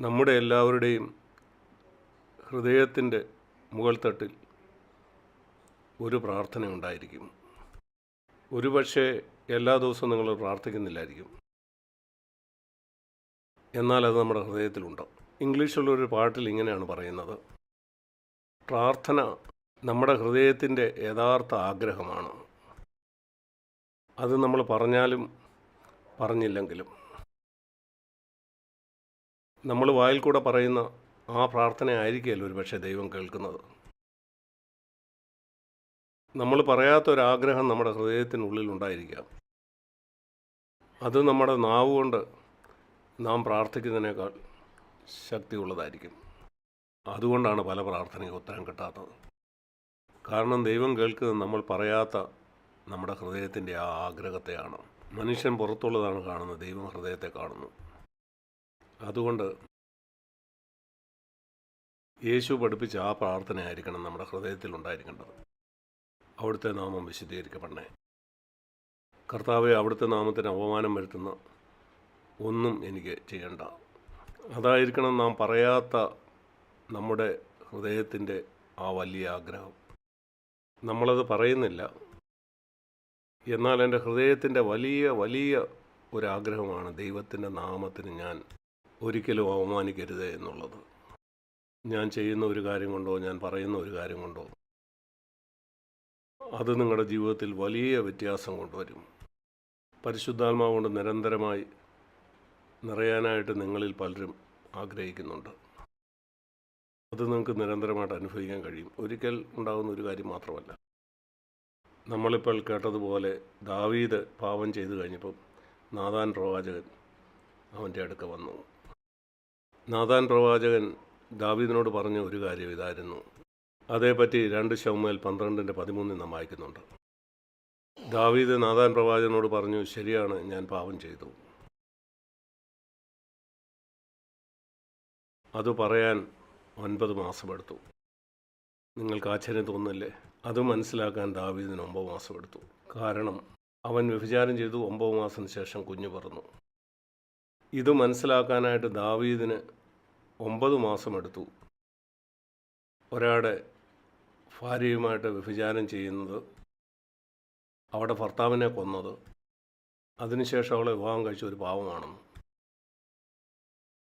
നമ്മുടെ എല്ലാവരുടെയും ഹൃദയത്തിന്റെ മുകൾ തട്ടിൽ ഒരു പ്രാർത്ഥന ഉണ്ടായിരിക്കും. ഒരുപക്ഷെ എല്ലാ ദിവസവും നിങ്ങൾ പ്രാർത്ഥിക്കുന്നില്ലായിരിക്കും. എന്നാൽ അത് നമ്മുടെ ഹൃദയത്തിലുണ്ട്? ഇംഗ്ലീഷിലുള്ള ഒരു പാട്ടിൽ ഇങ്ങനെയാണ് പറയുന്നത്. പ്രാർത്ഥന നമ്മുടെ ഹൃദയത്തിന്റെ യഥാർത്ഥ ആഗ്രഹമാണ്. അത് നമ്മൾ പറഞ്ഞാലും പറഞ്ഞില്ലെങ്കിലും നമ്മൾ വായിൽ കൂടെ പറയുന്ന ആ പ്രാർത്ഥന ആയിരിക്കുമല്ലോ ഒരു പക്ഷേ ദൈവം കേൾക്കുന്നത്. നമ്മൾ പറയാത്ത ഒരാഗ്രഹം നമ്മുടെ ഹൃദയത്തിനുള്ളിൽ ഉണ്ടായിരിക്കാം. അത് നമ്മുടെ നാവ് കൊണ്ട് നാം പ്രാർത്ഥിക്കുന്നതിനേക്കാൾ ശക്തിയുള്ളതായിരിക്കും. അതുകൊണ്ടാണ് പല പ്രാർത്ഥനയും ഉത്തരം കിട്ടാത്തത്. കാരണം ദൈവം കേൾക്കുന്നത് നമ്മൾ പറയാത്ത നമ്മുടെ ഹൃദയത്തിന്റെ ആ ആഗ്രഹത്തെയാണ്. മനുഷ്യൻ പുറത്തുള്ളതാണ് കാണുന്നത്. ദൈവം ഹൃദയത്തെ കാണുന്നു. അതുകൊണ്ട് യേശു പഠിപ്പിച്ച ആ പ്രാർത്ഥനയായിരിക്കണം നമ്മുടെ ഹൃദയത്തിൽ ഉണ്ടായിരിക്കേണ്ടത്. അവിടുത്തെ നാമം വിശദീകരിക്കപ്പെടണേ കർത്താവെ അവിടുത്തെ നാമത്തിന് അപമാനം വരുത്തുന്ന ഒന്നും എനിക്ക് ചെയ്യണ്ട. അതായിരിക്കണം നാം പറയാത്ത നമ്മുടെ ഹൃദയത്തിന്റെ ആ വലിയ ആഗ്രഹം. നമ്മളത് പറയുന്നില്ല. എന്നാൽ എന്റെ ഹൃദയത്തിന്റെ വലിയ വലിയ ഒരാഗ്രഹമാണ് ദൈവത്തിന്റെ നാമത്തിന് ഞാൻ ഒരിക്കലും അവമാനിക്കരുത് എന്നുള്ളത്. ഞാൻ ചെയ്യുന്ന ഒരു കാര്യം കൊണ്ടോ ഞാൻ പറയുന്ന ഒരു കാര്യം കൊണ്ടോ അത് നിങ്ങളുടെ ജീവിതത്തിൽ വലിയ വ്യത്യാസം കൊണ്ടുവരും. പരിശുദ്ധാത്മാവ് കൊണ്ട് നിരന്തരമായി നിറയാനായിട്ട് നിങ്ങളിൽ പലരും ആഗ്രഹിക്കുന്നുണ്ട്. അത് നിങ്ങൾക്ക് നിരന്തരമായിട്ട് അനുഭവിക്കാൻ കഴിയും. ഒരിക്കൽ ഉണ്ടാകുന്ന ഒരു കാര്യം മാത്രമല്ല. നമ്മളിപ്പോൾ കേട്ടതുപോലെ ദാവീദ് പാപം ചെയ്തു കഴിഞ്ഞപ്പം നാദാൻ പ്രവാചകൻ അവന്റെ അടുക്ക വന്നു. നാദാൻ പ്രവാചകൻ ദാവീദിനോട് പറഞ്ഞ ഒരു കാര്യം ഇതായിരുന്നു. അതേപ്പറ്റി രണ്ട് ശവമേൽ പന്ത്രണ്ടിന്റെ പതിമൂന്നിൽ നാം വായിക്കുന്നുണ്ട്. ദാവീദ് നാഥാൻ പ്രവാചകനോട് പറഞ്ഞു ശരിയാണ് ഞാൻ പാപം ചെയ്തു. അത് പറയാൻ ഒൻപത് മാസമെടുത്തു. നിങ്ങൾക്ക് ആശ്ചര്യം തോന്നില്ലേ അത് മനസ്സിലാക്കാൻ ദാവീദിന് ഒമ്പത് മാസമെടുത്തു. കാരണം അവൻ വ്യഭിചാരം ചെയ്തു ഒമ്പത് മാസത്തിന് ശേഷം കുഞ്ഞു പിറന്നു. ഇത് മനസ്സിലാക്കാനായിട്ട് ദാവീദിന് ഒമ്പത് മാസമെടുത്തു ഒരാടെ ഭാര്യയുമായിട്ട് വ്യഭിചാരം ചെയ്യുന്നത് അവിടെ ഭർത്താവിനെ കൊന്നത് അതിനുശേഷം അവളെ വിവാഹം കഴിച്ച ഒരു പാവമാണെന്ന്.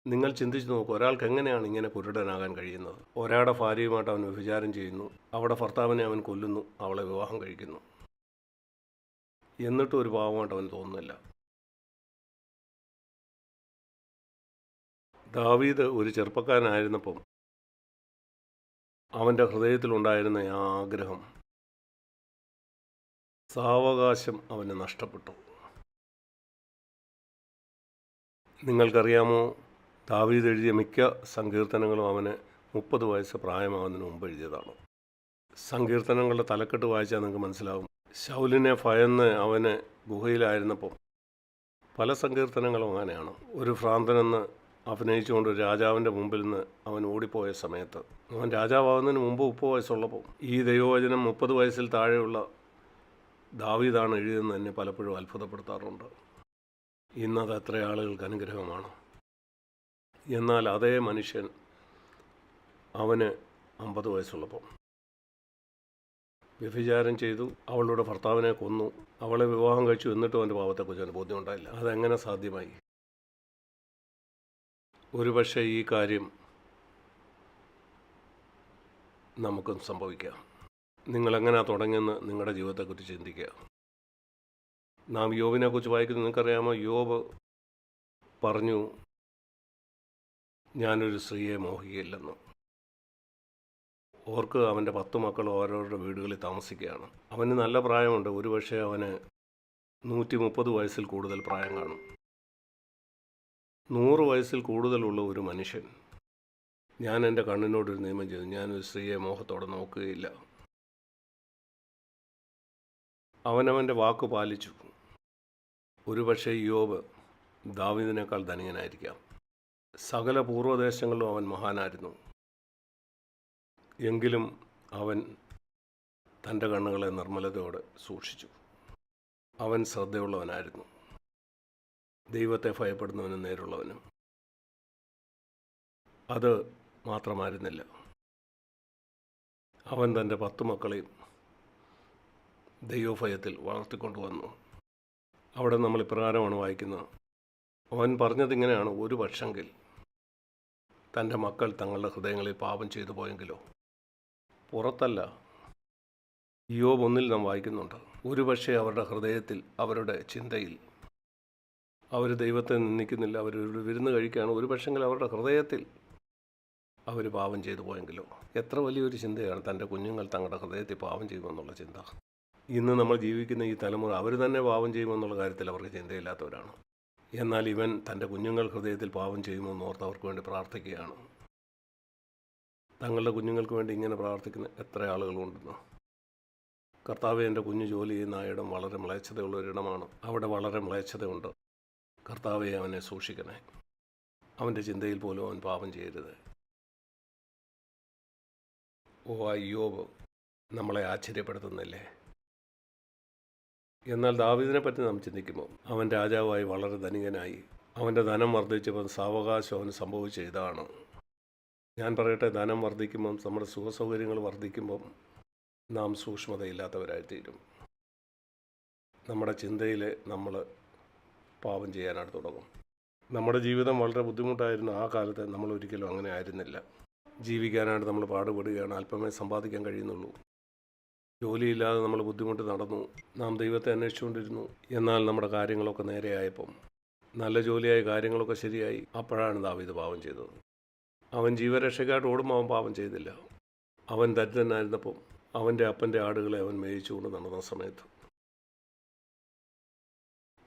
നിങ്ങൾ ചിന്തിച്ചു നോക്കൂ ഒരാൾക്ക് എങ്ങനെയാണ് ഇങ്ങനെ കുരുടനാകാൻ കഴിയുന്നത്? ഒരാളുടെ ഭാര്യയുമായിട്ട് അവൻ വ്യഭിചാരം ചെയ്യുന്നു അവിടെ ഭർത്താവിനെ അവൻ കൊല്ലുന്നു അവളെ വിവാഹം കഴിക്കുന്നു. എന്നിട്ടും ഒരു പാവമായിട്ട് അവൻ തോന്നുന്നില്ല. ദാവീദ് ഒരു ചെറുപ്പക്കാരനായിരുന്നപ്പം അവന്റെ ഹൃദയത്തിലുണ്ടായിരുന്ന ആഗ്രഹം സാവകാശം അവന് നഷ്ടപ്പെട്ടു. നിങ്ങൾക്കറിയാമോ ദാവീദ് എഴുതിയ മിക്ക സങ്കീർത്തനങ്ങളും അവന് മുപ്പത് വയസ്സ് പ്രായമാകുന്നതിന് മുമ്പ് എഴുതിയതാണ്. സങ്കീർത്തനങ്ങളുടെ തലക്കെട്ട് വായിച്ചാൽ നിങ്ങൾക്ക് മനസ്സിലാവും. ശൗലിനെ ഭയന്ന് അവന് ഗുഹയിലായിരുന്നപ്പം പല സങ്കീർത്തനങ്ങളും അങ്ങനെയാണ്. ഒരു ഭ്രാന്തനെന്ന് അഭിനയിച്ചുകൊണ്ട് രാജാവിന്റെ മുമ്പിൽ നിന്ന് അവൻ ഓടിപ്പോയ സമയത്ത്. അവൻ രാജാവാകുന്നതിന് മുമ്പ് മുപ്പത് വയസ്സുള്ളപ്പോൾ. ഈ ദൈവവചനം മുപ്പത് വയസ്സിൽ താഴെയുള്ള ദാവീദാണ് എഴുതിയെന്ന് എന്നെ പലപ്പോഴും അത്ഭുതപ്പെടുത്താറുണ്ട്. ഇന്നത് എത്ര ആളുകൾക്ക് അനുഗ്രഹമാണ്? എന്നാൽ അതേ മനുഷ്യൻ അവന് അമ്പത് വയസ്സുള്ളപ്പോൾ. വ്യഭിചാരം ചെയ്തു അവളുടെ ഭർത്താവിനെ കൊന്നു. അവളെ വിവാഹം കഴിച്ചു എന്നിട്ടും അവന്റെ പാവത്തെക്കുറിച്ച് അവന് ബോധ്യമുണ്ടായില്ല. അതെങ്ങനെ സാധ്യമായി? ഒരുപക്ഷെ ഈ കാര്യം നമുക്കും സംഭവിക്കാം. നിങ്ങളെങ്ങനെയാണ് തുടങ്ങിയെന്ന് നിങ്ങളുടെ ജീവിതത്തെക്കുറിച്ച് ചിന്തിക്കുക. നാം യോബിനെക്കുറിച്ച് വായിക്കുന്നത് നിങ്ങൾക്കറിയാമോ? യോബ് പറഞ്ഞു ഞാനൊരു സ്ത്രീയെ മോഹിക്കില്ലെന്ന്. ഓർക്ക് അവന്റെ പത്ത് മക്കൾ ഓരോരുടെ വീടുകളിൽ താമസിക്കുകയാണ്. അവന് നല്ല പ്രായമുണ്ട്. ഒരുപക്ഷെ അവന് നൂറ്റി മുപ്പത് വയസ്സിൽ കൂടുതൽ പ്രായം കാണും. നൂറ് വയസ്സിൽ കൂടുതലുള്ള ഒരു മനുഷ്യൻ. ഞാൻ എന്റെ കണ്ണിനോടൊരു നിയമം ചെയ്തു. ഞാനൊരു സ്ത്രീയെ മോഹത്തോടെ നോക്കുകയില്ല. അവനവന്റെ വാക്ക് പാലിച്ചു. ഒരുപക്ഷെ യോബ് ദാവിദിനേക്കാൾ ധനികനായിരിക്കാം. സകല പൂർവദേശങ്ങളിലും അവൻ മഹാനായിരുന്നു. എങ്കിലും അവൻ തന്റെ കണ്ണുകളെ നിർമ്മലതയോടെ സൂക്ഷിച്ചു. അവൻ ശ്രദ്ധയുള്ളവനായിരുന്നു. ദൈവത്തെ ഭയപ്പെടുന്നവനും നേരുള്ളവനും. അത് മാത്രമായിരുന്നില്ല. അവൻ തന്റെ പത്ത് മക്കളെയും ദൈവഭയത്തിൽ വളർത്തിക്കൊണ്ടുവന്നു. അവിടെ നമ്മൾ ഇപ്രകാരമാണ് വായിക്കുന്നത്. അവൻ പറഞ്ഞതിങ്ങനെയാണ് ഒരു പക്ഷെങ്കിൽ തന്റെ മക്കൾ തങ്ങളുടെ ഹൃദയങ്ങളിൽ പാപം ചെയ്തു പോയെങ്കിലോ? പുറത്തല്ല. യോബ് ഒന്നിൽ നാം വായിക്കുന്നുണ്ട്. ഒരുപക്ഷെ അവരുടെ ഹൃദയത്തിൽ അവരുടെ ചിന്തയിൽ അവർ ദൈവത്തെ നിന്ദിക്കുന്നില്ല അവർ വിരുന്ന് കഴിക്കുകയാണ്. ഒരു പക്ഷെങ്കിൽ അവരുടെ ഹൃദയത്തിൽ അവർ പാപം ചെയ്തു പോയെങ്കിലോ? എത്ര വലിയൊരു ചിന്തയാണ് തന്റെ കുഞ്ഞുങ്ങൾ തങ്ങളുടെ ഹൃദയത്തിൽ പാപം ചെയ്യുമെന്നുള്ള ചിന്ത. ഇന്ന് നമ്മൾ ജീവിക്കുന്ന ഈ തലമുറ അവർ തന്നെ പാപം ചെയ്യുമെന്നുള്ള കാര്യത്തിൽ അവർക്ക് ചിന്തയില്ലാത്തവരാണ്. എന്നാൽ ഇവൻ തന്റെ കുഞ്ഞുങ്ങൾ ഹൃദയത്തിൽ പാപം ചെയ്യുമെന്ന് ഓർത്ത് അവർക്ക് വേണ്ടി പ്രാർത്ഥിക്കുകയാണ്. തങ്ങളുടെ കുഞ്ഞുങ്ങൾക്ക് വേണ്ടി ഇങ്ങനെ പ്രാർത്ഥിക്കുന്ന എത്ര ആളുകളുണ്ടെന്ന്? കർത്താവ് എന്റെ കുഞ്ഞു ജോലി ചെയ്യുന്ന ആ ഇടം വളരെ മ്ലേച്ഛതയുള്ള ഒരിടമാണ്. അവിടെ വളരെ മ്ലേച്ഛതയുണ്ട്. കർത്താവെ അവനെ സൂക്ഷിക്കണേ അവന്റെ ചിന്തയിൽ പോലും അവൻ പാപം ചെയ്യരുത്. ഓ അയ്യോബ് നമ്മളെ ആശ്ചര്യപ്പെടുത്തുന്നില്ലേ? എന്നാൽ ദാവീദിനെ പറ്റി നാം ചിന്തിക്കുമ്പോൾ അവൻ രാജാവായി വളരെ ധനികനായി. അവന്റെ ധനം വർദ്ധിച്ചപ്പോൾ സാവകാശം അവന് സംഭവിച്ച ഇതാണ്. ഞാൻ പറയട്ടെ ധനം വർദ്ധിക്കുമ്പം നമ്മുടെ സുഖസൗകര്യങ്ങൾ വർദ്ധിക്കുമ്പം നാം സൂക്ഷ്മതയില്ലാത്തവരായിത്തീരും. നമ്മുടെ ചിന്തയിൽ നമ്മൾ പാപം ചെയ്യാനായിട്ട് തുടങ്ങും നമ്മുടെ ജീവിതം വളരെ ബുദ്ധിമുട്ടായിരുന്ന. ആ കാലത്ത് നമ്മൾ ഒരിക്കലും അങ്ങനെ ആയിരുന്നില്ല. ജീവിക്കാനായിട്ട് നമ്മൾ പാടുപെടുകയാണ്. അല്പമേ സമ്പാദിക്കാൻ കഴിയുന്നുള്ളൂ. ജോലിയില്ലാതെ നമ്മൾ ബുദ്ധിമുട്ട് നടന്നു. നാം ദൈവത്തെ അന്വേഷിച്ചുകൊണ്ടിരുന്നു. എന്നാൽ നമ്മുടെ കാര്യങ്ങളൊക്കെ നേരെയായപ്പം നല്ല ജോലിയായ കാര്യങ്ങളൊക്കെ ശരിയായി. അപ്പോഴാണ് ദാവീദ് പാപം ചെയ്തത്. അവൻ ജീവരക്ഷയ്ക്കായിട്ട് ഓടുമ്പോൾ അവൻ പാപം ചെയ്തില്ല. അവൻ ദരിദ്രനായിരുന്നപ്പം അവന്റെ അപ്പന്റെ ആടുകളെ അവൻ മേയിച്ചുകൊണ്ട് നടന്ന സമയത്ത്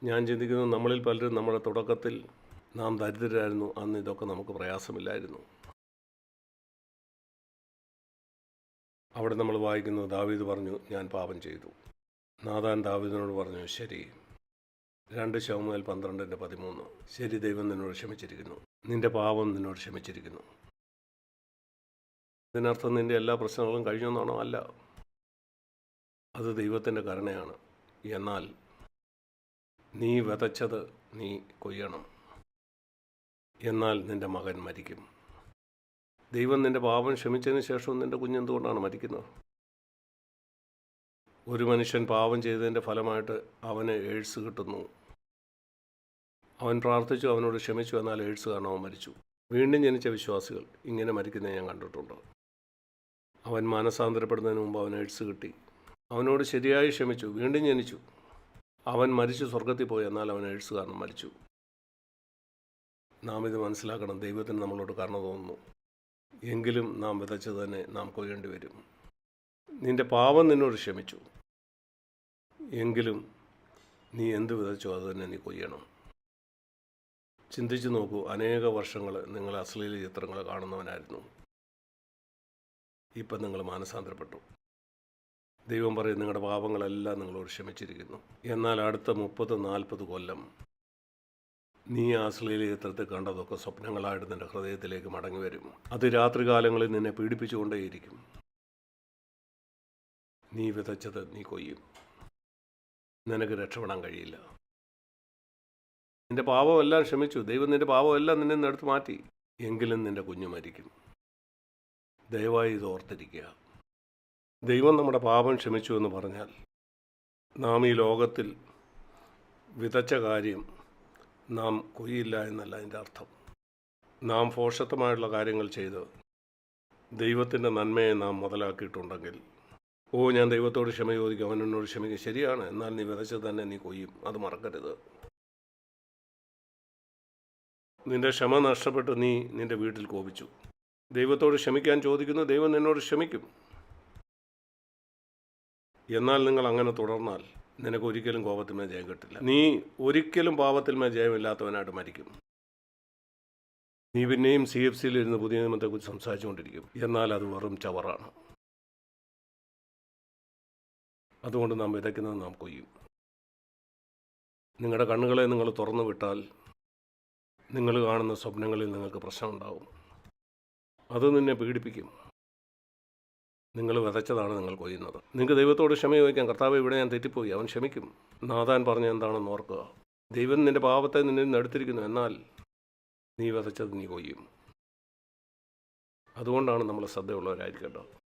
ഞാൻ ചിന്തിക്കുന്നത് നമ്മളിൽ പലരും നമ്മുടെ തുടക്കത്തിൽ നാം ദരിദ്രരായിരുന്നു. അന്ന് ഇതൊക്കെ നമുക്ക് പ്രയാസമില്ലായിരുന്നു. അവിടെ നമ്മൾ വായിക്കുന്നു ദാവീദ് പറഞ്ഞു ഞാൻ പാപം ചെയ്തു. നാദാൻ ദാവീദിനോട് പറഞ്ഞു ശരി രണ്ട് ശവമുതൽ പന്ത്രണ്ടിന്റെ പതിമൂന്ന്. ശരി ദൈവം നിന്നോട് ക്ഷമിച്ചിരിക്കുന്നു. നിന്റെ പാപം നിന്നോട് ക്ഷമിച്ചിരിക്കുന്നു. ഇതിനർത്ഥം നിന്റെ എല്ലാ പ്രശ്നങ്ങളും കഴിഞ്ഞെന്നാണോ? അല്ല. അത് ദൈവത്തിന്റെ കരുണയാണ്. എന്നാൽ നീ വിതച്ചത് നീ കൊയ്യണം. എന്നാൽ നിന്റെ മകൻ മരിക്കും. ദൈവം നിന്റെ പാപം ക്ഷമിച്ചതിന് ശേഷവും നിന്റെ കുഞ്ഞെന്തുകൊണ്ടാണ് മരിക്കുന്നത്? ഒരു മനുഷ്യൻ പാപം ചെയ്തതിന്റെ ഫലമായിട്ട് അവന് എയ്ഡ്സ് കിട്ടുന്നു. അവൻ പ്രാർത്ഥിച്ചു അവനോട് ക്ഷമിച്ചു എന്നാൽ എയ്ഡ്സ് കാരണം അവൻ മരിച്ചു. വീണ്ടും ജനിച്ച വിശ്വാസികൾ ഇങ്ങനെ മരിക്കുന്നത് ഞാൻ കണ്ടിട്ടുണ്ട്. അവൻ മാനസാന്തരപ്പെടുന്നതിന് മുമ്പ് അവൻ എയ്ഡ്സ് കിട്ടി. അവനോട് ശരിയായി ക്ഷമിച്ചു വീണ്ടും ജനിച്ചു. അവൻ മരിച്ചു സ്വർഗത്തിൽ പോയി എന്നാൽ അവൻ എഴുസ് കാരണം മരിച്ചു. നാം ഇത് മനസ്സിലാക്കണം. ദൈവത്തിന് നമ്മളോട് കാരണം തോന്നുന്നു. എങ്കിലും നാം വിതച്ചത് തന്നെ നാം കൊയ്യേണ്ടി വരും. നിന്റെ പാപം നിന്നോട് ക്ഷമിച്ചു. എങ്കിലും നീ എന്ത് വിതച്ചോ അത് തന്നെ നീ കൊയ്യണം. ചിന്തിച്ചു നോക്കൂ അനേക വർഷങ്ങൾ നിങ്ങൾ അശ്ലീല ചിത്രങ്ങൾ കാണുന്നവനായിരുന്നു. ഇപ്പം നിങ്ങൾ മാനസാന്തരപ്പെട്ടു. ദൈവം പറയും നിങ്ങളുടെ പാപങ്ങളെല്ലാം നിങ്ങളോട് ക്ഷമിച്ചിരിക്കുന്നു. എന്നാൽ അടുത്ത മുപ്പത് നാൽപ്പത് കൊല്ലം നീ ആ ശ്ലീലചിത്രത്തിൽ കണ്ടതൊക്കെ സ്വപ്നങ്ങളായിട്ട് നിന്റെ ഹൃദയത്തിലേക്ക് മടങ്ങി വരും അത് രാത്രികാലങ്ങളിൽ നിന്നെ പീഡിപ്പിച്ചുകൊണ്ടേയിരിക്കും. നീ വിതച്ചത് നീ കൊയ്യും. നിനക്ക് രക്ഷപ്പെടാൻ കഴിയില്ല. നിന്റെ പാപമെല്ലാം ക്ഷമിച്ചു. ദൈവം നിന്റെ പാപമെല്ലാം നിന്നെ നിന്ന് എടുത്തു മാറ്റി. എങ്കിലും നിന്റെ കുഞ്ഞു മരിക്കും. ദയവായി ഇത് ഓർത്തിരിക്കുക. ദൈവം നമ്മുടെ പാപം ക്ഷമിച്ചു എന്ന് പറഞ്ഞാൽ നാം ഈ ലോകത്തിൽ വിതച്ച കാര്യം നാം കൊയ്യില്ല എന്നല്ല അതിന്റെ അർത്ഥം. നാം ഫോഷത്വമായുള്ള കാര്യങ്ങൾ ചെയ്ത് ദൈവത്തിന്റെ നന്മയെ നാം മുതലാക്കിയിട്ടുണ്ടെങ്കിൽ ഓ ഞാൻ ദൈവത്തോട് ക്ഷമ ചോദിക്കും അവൻ എന്നോട് ക്ഷമിക്കും. ശരിയാണ്. എന്നാൽ നീ വിതച്ചത് തന്നെ നീ കൊയ്യും. അത് മറക്കരുത്. നിന്റെ ക്ഷമ നഷ്ടപ്പെട്ട് നീ നിന്റെ വീട്ടിൽ കോപിച്ചു. ദൈവത്തോട് ക്ഷമിക്കാൻ ചോദിക്കുന്നു ദൈവം നിന്നോട് ക്ഷമിക്കും. എന്നാൽ നിങ്ങൾ അങ്ങനെ തുടർന്നാൽ നിനക്ക് ഒരിക്കലും കോപത്തിന്മേൽ ജയം കിട്ടില്ല. നീ ഒരിക്കലും പാപത്തിന്മേൽ ജയമില്ലാത്തവനായിട്ട് മരിക്കും. നീ പിന്നെയും സി എഫ് സിയിൽ ഇരുന്ന് പുതിയ നിയമത്തെക്കുറിച്ച് സംസാരിച്ചുകൊണ്ടിരിക്കും. എന്നാൽ അത് വെറും ചവറാണ്. അതുകൊണ്ട് നാം വിതയ്ക്കുന്നത് നാം കൊയ്യും. നിങ്ങളുടെ കണ്ണുകളെ നിങ്ങൾ തുറന്നു വിട്ടാൽ നിങ്ങൾ കാണുന്ന സ്വപ്നങ്ങളിൽ നിങ്ങൾക്ക് പ്രശ്നമുണ്ടാവും. അത് നിന്നെ പീഡിപ്പിക്കും. നിങ്ങൾ വിതച്ചതാണ് നിങ്ങൾ കൊയ്യുന്നത്. നിങ്ങൾക്ക് ദൈവത്തോട് ക്ഷമ ചോദിക്കാം കർത്താവ് ഇവിടെ ഞാൻ തെറ്റിപ്പോയി. അവൻ ക്ഷമിക്കും. നാദാൻ പറഞ്ഞ എന്താണെന്ന് ഓർക്കുക. ദൈവം നിന്റെ പാപത്തെ നിന്നിൽ നിന്ന് എടുത്തിരിക്കുന്നു. എന്നാൽ നീ വിതച്ചത് നീ കൊയ്യും. അതുകൊണ്ടാണ് നമ്മൾ ശ്രദ്ധയുള്ളവരായിരിക്കേണ്ടത്.